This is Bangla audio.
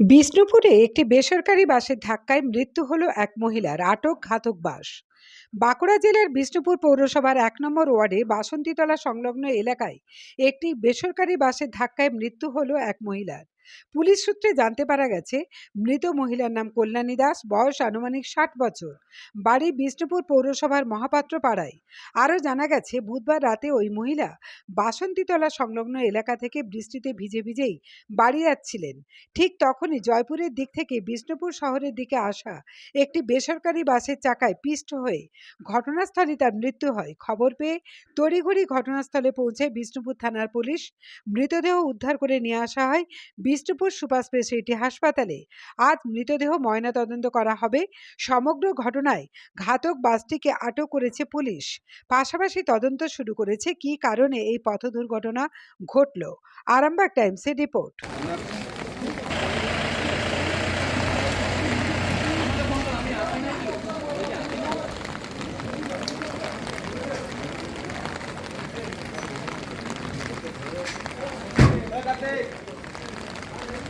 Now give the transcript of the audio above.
বিষ্ণুপুরে একটি বেসরকারি বাসের ধাক্কায় মৃত্যু হলো এক মহিলার আটক ঘাতক বাস। বাঁকুড়া জেলার বিষ্ণুপুর পৌরসভার এক নম্বর ওয়ার্ডে বাসন্তীতলা সংলগ্ন এলাকায় একটি বেসরকারি বাসের ধাক্কায় মৃত্যু হলো এক মহিলার। পুলিশ সূত্রে জানতে পারা গেছে, মৃত মহিলার নাম কল্যাণী দাস, বয়স আনুমানিক ষাট বছর। বাড়ি বিষ্ণুপুর পৌরসভার মহাপাত্র পাড়ায় আরও জানা গেছে, বুধবার রাতে ওই মহিলা বাসন্তীতলা সংলগ্ন এলাকা থেকে বৃষ্টিতে ভিজে ভিজেই বাড়ি যাচ্ছিলেন। ঠিক তখনই জয়পুরের দিক থেকে বিষ্ণুপুর শহরের দিকে আসা একটি বেসরকারি বাসের চাকায় পিষ্ট হয়ে ঘটনাস্থলে তার মৃত্যু হয়। খবর পেয়ে তড়িঘড়ি ঘটনাস্থলে পৌঁছে বিষ্ণুপুর থানার পুলিশ। মৃতদেহ উদ্ধার করে নিয়ে আসা হয় বিষ্ণুপুর সুপার স্পেশালিটি হাসপাতালে আজ মৃতদেহ ময়নাতদন্ত করা হবে। সমগ্র ঘটনায় ঘাতক বাসটিকে আটক করেছে পুলিশ। পাশাপাশি তদন্ত শুরু করেছে কী কারণে এই পথ দুর্ঘটনা ঘটল। আরামবাগ টাইমসের রিপোর্ট।